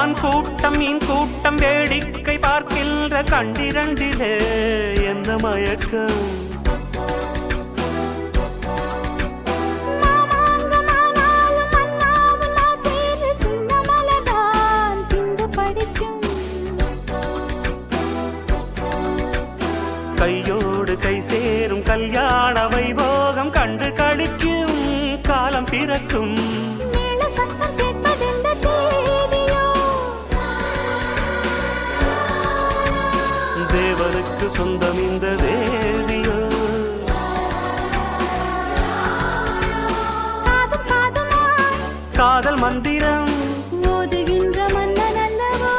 மான் கூட்டம் மீன் கூட்டம் வேடிக்கை பார்க்கின்ற கண்டிரண்டிலே எந்த மயக்கம்? கையோடு கை சேரும் கல்யாண வைபோகம் கண்டு கழிக்கும் காலம் பிறக்கும். சொந்தம் இந்த தேவியோ காதல் மந்திரம். மோதுகின்ற மன்னன் அல்லவோ?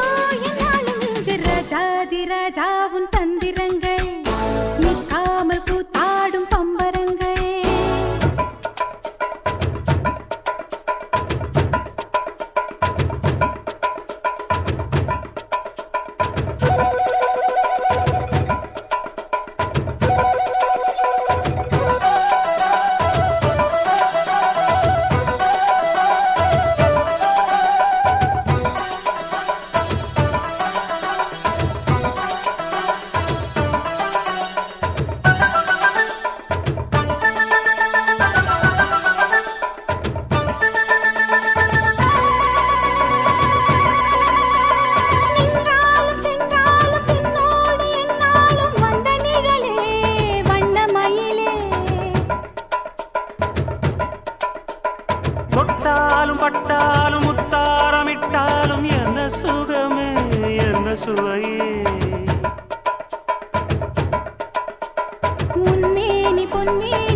ராஜாதி ராஜாவும் தந்திரங்கள். நிற்காமல் கூத்தாடும் பட்டாலும் பட்டாலும் முத்தாரமிட்டாலும் என்ன சுகமே என்ன சுவையே. உன்மேனி பொன்மேனி.